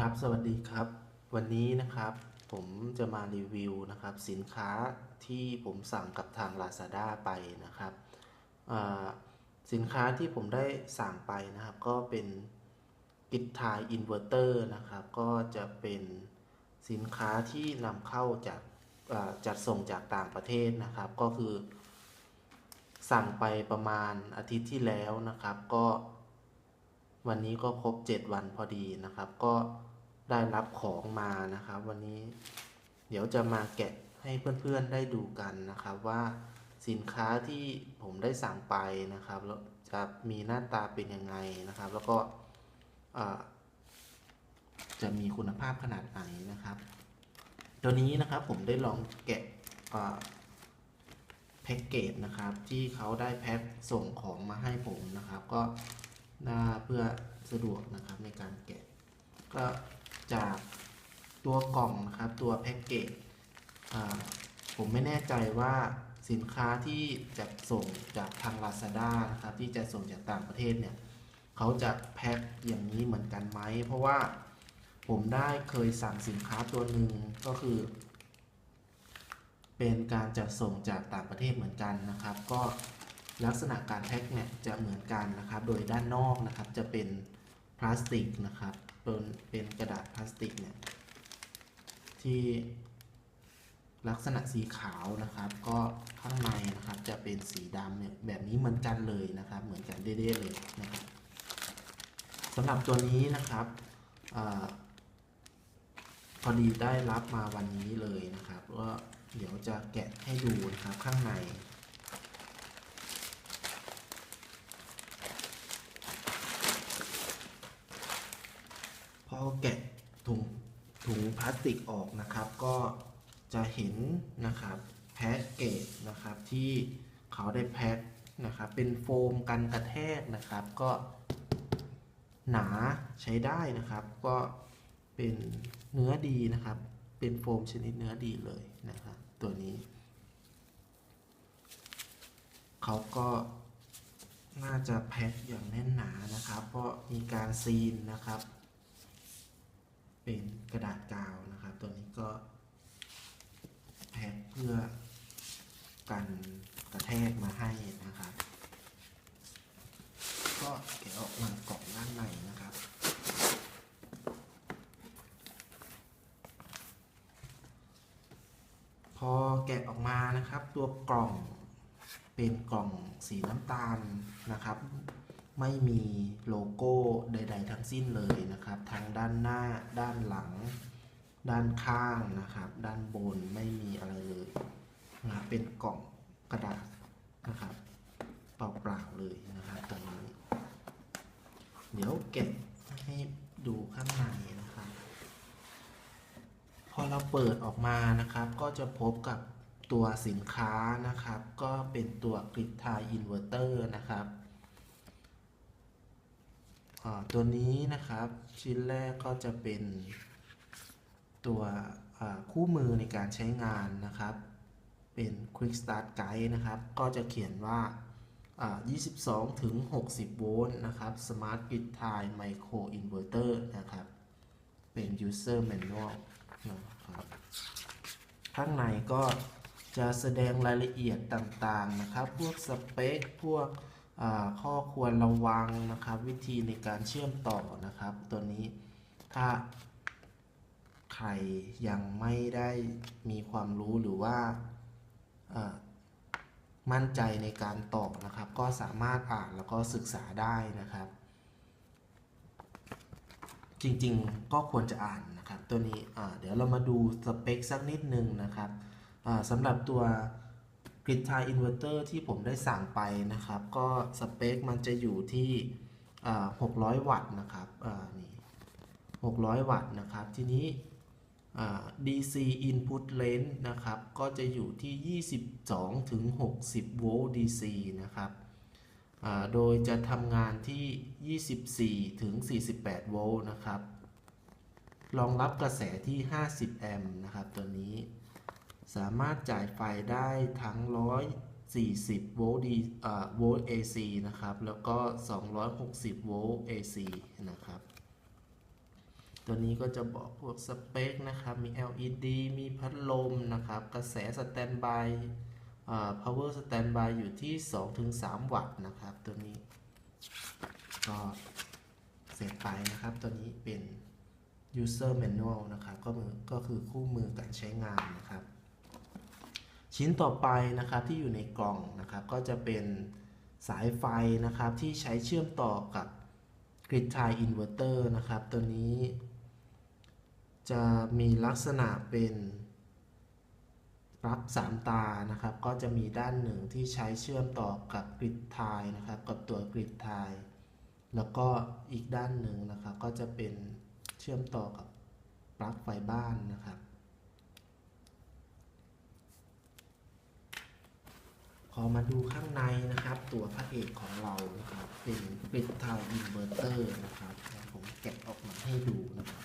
ครับ สวัสดีครับ วันนี้นะครับผมจะมารีวิวนะครับสินค้าที่ผมสั่งกับทาง Lazada ไปนะครับสินค้าที่ผมได้สั่งไปนะครับ ก็เป็นกิจทายอินเวอร์เตอร์นะครับ ก็จะเป็นสินค้าที่นำเข้าจากจัดส่งจากต่างประเทศนะครับ ก็คือ สั่งไปประมาณอาทิตย์ที่แล้วนะครับ ก็ วันนี้ก็ครบ 7 วันพอดีนะครับ ก็ได้รับของมานะครับ วันนี้เดี๋ยวจะมาแกะให้เพื่อนๆได้ดูกันนะครับว่าสินค้าที่ผมได้สั่งไปนะครับแล้วจะมีหน้าตาเป็นยังไงนะครับ แล้วก็จะมีคุณภาพขนาดไหนนะครับ ตัวนี้นะครับผมได้ลองแกะแพ็กเกจนะครับที่เขาได้แพ็คส่งของมาให้ผมนะครับ ก็ น่าเพื่อสะดวกนะครับในการแกะ ก็จากตัวกล่องนะครับตัวแพ็กเกจผมไม่แน่ใจว่าสินค้าที่จะส่งจากทาง Lazada นะครับที่จะส่งจากต่างประเทศเนี่ยเขาจะแพ็คอย่างนี้เหมือนกันไหม เพราะว่าผมได้เคยสั่งสินค้าตัวหนึ่งก็คือ เป็นการจัดส่งจากต่างประเทศเหมือนกันนะครับ ก็ ลักษณะการแพ็คเนี่ยจะเหมือนกันนะครับ โดยด้านนอกนะครับจะเป็นพลาสติกนะครับเป็นเป็นกระดาษพลาสติกเนี่ยที่ลักษณะสีขาวนะครับ ก็ข้างในนะครับจะเป็นสีดำเนี่ยแบบนี้เหมือนกันเลยนะครับ เหมือนกันเด้ๆเลยนะครับสำหรับตัวนี้นะครับอพอดีได้รับมาวันนี้เลยนะครับก็เดี๋ยวจะแกะให้ดูนะครับข้างใน พอแกะถุงถุงพ ลาสติกออกนะครับ ก็จะเห็นนะครับแพ็กเกจนะครับที่เขาได้แพ็คนะครับเป็นโฟมกันกระแทกนะครับก็หนาใช้ได้นะครับ ก็เป็นเนื้อดีนะครับ เป็นโฟมชนิดเนื้อดีเลยนะครับตัวนี้เขาก็น่าจะแพ็คอย่างแน่นหนานะครับ เพราะมีการซีนนะครับ เป็นกระดาษกาวนะครับ ตัวนี้ก็แพ็คเพื่อกันกระแทกมาให้นะครับ ก็แกะออกมากล่องด้านในนะครับ พอแกะออกมานะครับ ตัวกล่องเป็นกล่องสีน้ำตาลนะครับ ไม่มีโลโก้ใด ๆ ทั้งสิ้นเลยนะครับ ทั้งด้านหน้าด้านหลัง ด้านข้างนะครับ ด้านบนไม่มีอะไรเลยนะครับเป็นกล่องกระดาษนะครับเปล่าๆเลยนะครับตรงนี้เดี๋ยวเก็บให้ดูข้างในนะครับ พอเราเปิดออกมานะครับ ก็จะพบกับตัวสินค้านะครับ ก็เป็นตัวกริดทยอินเวอร์เตอร์นะครับ ตัวนี้นะครับชิ้นแรกก็จะเป็นตัวคู่มือในการใช้งานนะครับ เป็น Quick Start Guide นะครับ ก็จะเขียนว่า 22 ถึง 60 โวลต์นะครับ Smart Grid Tie Micro Inverter นะครับ เป็น User Manual นะครับข้างในก็จะแสดงรายละเอียดต่างๆนะครับ พวกสเปค พวก ข้อควรระวังนะครับ วิธีในการเชื่อมต่อนะครับ ตัวนี้ถ้าใครยังไม่ได้มีความรู้หรือว่ามั่นใจในการต่อนะครับ ก็สามารถอ่านแล้วก็ศึกษาได้นะครับ จริงๆก็ควรจะอ่านนะครับ ตัวนี้เดี๋ยวเรามาดูสเปคสักนิดนึงนะครับสำหรับตัว Grid Tie Inverter ที่ผมได้สั่งไปนะครับ ก็สเปคมันจะอยู่ที่ 600 วัตต์นะครับนี่600 วัตต์นะครับ ทีนี้ DC Input Range นะครับ ก็จะอยู่ที่ 22ถึง60 โวลต์ DC นะครับโดยจะทำงานที่ 24ถึง48 โวลต์นะครับ รองรับกระแสที่ 50 แอมป์นะครับตัวนี้ สามารถจ่ายไฟได้ทั้ง 140 โวลต์ดีอ่าโวลต์ AC นะครับ แล้วก็ 260 โวลต์ AC นะครับ ตัวนี้ก็จะบอกพวกสเปคนะครับ มี LED มีพัดลมนะครับ กระแสสแตนบาย power standby อยู่ที่ 2-3 วัตต์นะครับ ตัวนี้ ก็เสร็จไปนะครับ ตัวนี้เป็น user manual นะครับ ก็ก็คือคู่มือการใช้งานนะครับ ชิ้นต่อไปนะครับที่อยู่ในกล่องนะครับ ก็จะเป็นสายไฟนะครับที่ใช้เชื่อมต่อกับ grid tie inverter นะครับ ตัวนี้จะมีลักษณะเป็นปลั๊ก3ตานะครับ ก็จะมีด้านหนึ่งที่ใช้เชื่อมต่อกับกริดไทยนะครับ กับตัวกริดไทยแล้วก็อีกด้านหนึ่งนะครับ ก็จะเป็นเชื่อมต่อกับปลั๊กไฟบ้านนะครับ พอมาดูข้างในนะครับ ตัวพระเอกของเรานะครับเป็นกริดทายอินเวอร์เตอร์นะครับผมแกะออกมาให้ดูนะครับ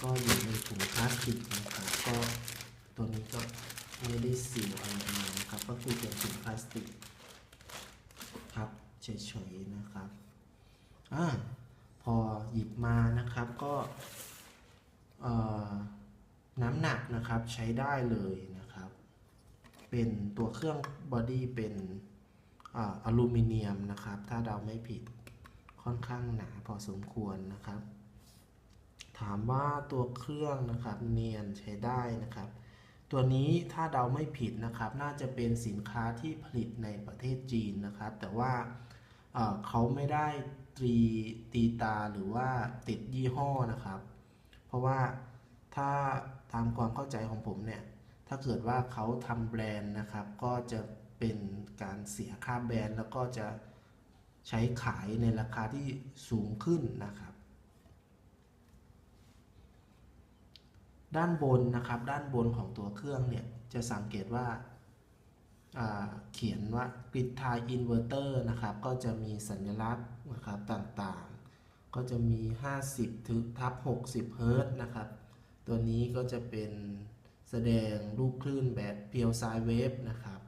ก็อยู่ในถุงพลาสติกนะครับก็ตัวนี้ก็ไม่ได้ซีลอะไรมานะครับก็คือเป็นถุงพลาสติกครับเฉยๆนะครับอ่าพอหยิบมานะครับก็ น้ำหนักนะครับใช้ได้เลยนะครับ เป็นตัวเครื่องบอดี้เป็นออลูมิเนียมนะครับ ถ้าเดาไม่ผิดค่อนข้างหนาพอสมควรนะครับ ถามว่าตัวเครื่องนะครับ เนียนใช้ได้นะครับ ตัวนี้ถ้าเดาไม่ผิดนะครับ น่าจะเป็นสินค้าที่ผลิตในประเทศจีนนะครับ แต่ว่าเเขาไม่ได้ตรีตีตาหรือว่าติดยี่ห้อนะครับ เพราะว่าถ้าตามความเข้าใจของผมเนี่ย ถ้าเกิดว่าเขาทำแบรนด์นะครับ ก็จะเป็นการเสียค่าแบรนด์ แล้วก็จะใช้ขายในราคาที่สูงขึ้นนะครับ ด้านบนนะครับ ด้านบนของตัวเครื่องเนี่ย จะสังเกตว่าาเขียนว่า grid tie inverter นะครับ ก็จะมีสัญลักษณ์นะครับต่าง ก็จะมี 50ถึงทับ60 เฮิร์ตนะครับ ตัวนี้ก็จะเป็นแสดงรูปคลื่นแบบเพียวไซเวฟนะครับ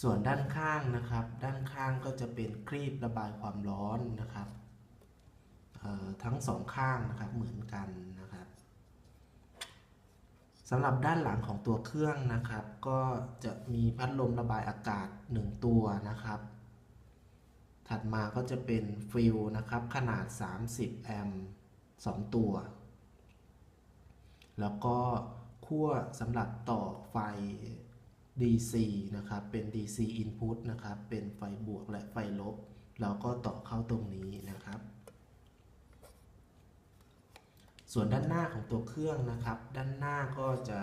ส่วนด้านข้างนะครับ ด้านข้างก็จะเป็นครีบระบายความร้อนนะครับทั้งสองข้างนะครับเหมือนกันนะครับสำหรับด้านหลังของตัวเครื่องนะครับ ก็จะมีพัดลมระบายอากาศ 1 ตัวนะครับ ถัดมาก็จะเป็นฟิลนะครับ ขนาด 30 แอมป์2ตัว แล้วก็ขั้วสำหรับต่อไฟ DC นะครับ เป็น DC input นะครับ เป็นไฟบวกและไฟลบ เราก็ต่อเข้าตรงนี้นะครับ ส่วนด้านหน้าของตัวเครื่องนะครับ ด้านหน้าก็จะ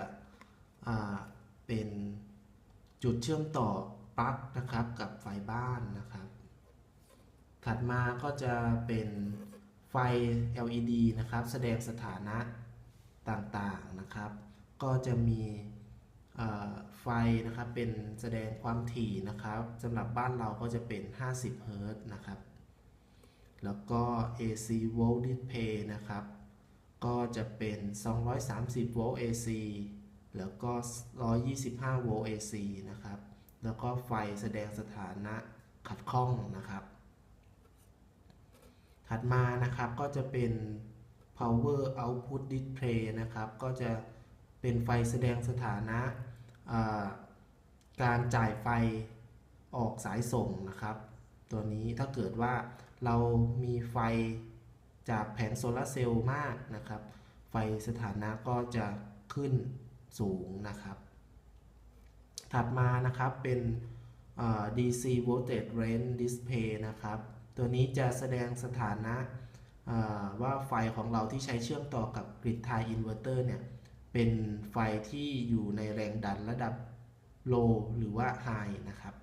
เป็นจุดเชื่อมต่อปลั๊กนะครับกับไฟบ้านนะครับ ถัดมาก็จะเป็นไฟ LED นะครับ แสดงสถานะต่างๆนะครับ ก็จะมีไฟนะครับเป็นแสดงความถี่นะครับสำหรับบ้านเราก็จะเป็น 50เฮิรตนะครับ แล้วก็ AC volt display นะครับ ก็จะเป็น 230โวลต์ AC แล้วก็ 125โวลต์ AC นะครับ แล้วก็ไฟแสดงสถานะขัดข้องนะครับ ถัดมานะครับก็จะเป็น power output display นะครับ ก็จะเป็นไฟแสดงสถานะาการจ่ายไฟออกสายส่งนะครับ ตัวนี้ถ้าเกิดว่าเรามีไฟจากแผงโซลาร์เซลล์มากนะครับ ไฟสถานะก็จะขึ้นสูงนะครับ ถัดมานะครับเป็น DC voltage range display นะครับ ตัวนี้จะแสดงสถานะว่าไฟของเราที่ใช้เชื่อมต่อกับ grid tie inverter เนี่ย เป็นไฟที่อยู่ในแรงดันระดับ low หรือว่า high นะครับ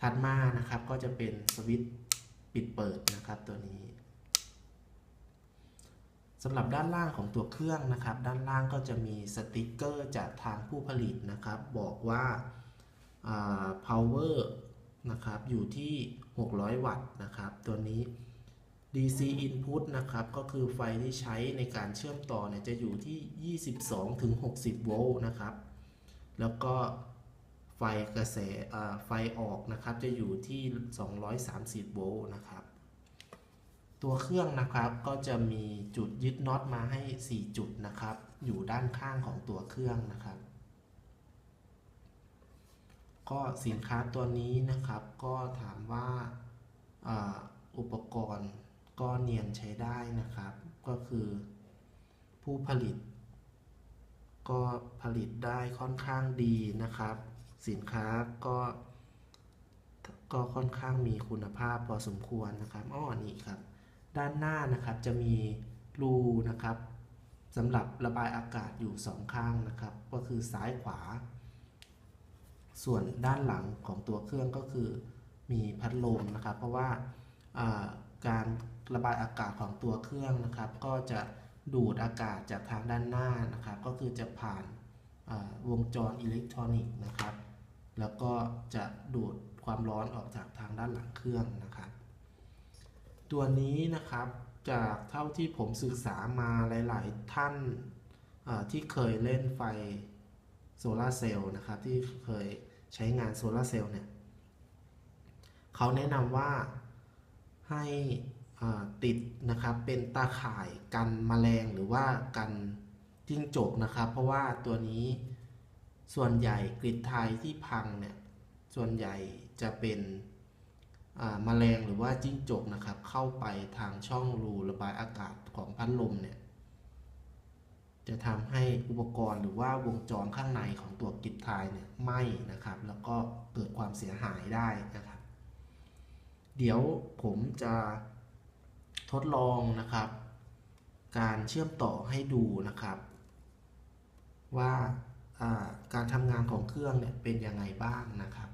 ถัดมานะครับก็จะเป็นสวิตช์ปิดเปิดนะครับตัวนี้สำหรับด้านล่างของตัวเครื่องนะครับ ด้านล่างก็จะมีสติกเกอร์จากทางผู้ผลิตนะครับ บอกว่า power นะครับ อยู่ที่ 600 วัตต์นะครับ ตัวนี้ DC input นะครับ ก็คือไฟที่ใช้ในการเชื่อมต่อเนี่ยจะอยู่ที่ 22ถึง60 โวลต์นะครับ แล้วก็ไฟกระแสไฟออกนะครับ จะอยู่ที่ 230 โวลต์นะครับ ตัวเครื่องนะครับก็จะมีจุดยึดน็อตมาให้ 4 จุดนะครับ อยู่ด้านข้างของตัวเครื่องนะครับ ก็สินค้าตัวนี้นะครับก็ถามว่าอุปกรณ์ก็เนียนใช้ได้นะครับ ก็คือผู้ผลิต ก็ผลิตได้ค่อนข้างดีนะครับ สินค้าก็ก็ค่อนข้างมีคุณภาพพอสมควรนะครับอ้อนี่ครับ ด้านหน้านะครับจะมีรูนะครับสำหรับระบายอากาศอยู่สองข้างนะครับ ก็คือซ้ายขวา ส่วนด้านหลังของตัวเครื่องก็คือมีพัดลมนะครับ เพราะว่าการระบายอากาศของตัวเครื่องนะครับ ก็จะดูดอากาศจากทางด้านหน้านะครับ ก็คือจะผ่านวงจรอิเล็กทรอนิกส์นะครับ แล้วก็จะดูดความร้อนออกจากทางด้านหลังเครื่องนะครับ ตัวนี้นะครับจากเท่าที่ผมศึกษามาหลาย ๆ ท่านอ่าที่เคยเล่นไฟ โซลาร์เซลล์นะครับที่เคยใช้งานโซลาร์เซลล์เนี่ยเขาแนะนำว่าให้ติดนะครับเป็นตาข่ายกันแมลงหรือว่ากันจิ้งจกนะครับ เพราะว่าตัวนี้ส่วนใหญ่กริดไทยที่พังเนี่ยส่วนใหญ่จะเป็นอ่าแมลงหรือว่าจิ้งจกนะครับ เข้าไปทางช่องรูระบายอากาศของพัดลมเนี่ย จะทำให้อุปกรณ์หรือว่าวงจรข้างในของตัวกิจทายเนี่ยไหม้นะครับ แล้วก็เกิดความเสียหายได้นะครับ เดี๋ยวผมจะทดลองนะครับ การเชื่อมต่อให้ดูนะครับ ว่าอ่าการทำงานของเครื่องเนี่ยเป็นยังไงบ้างนะครับ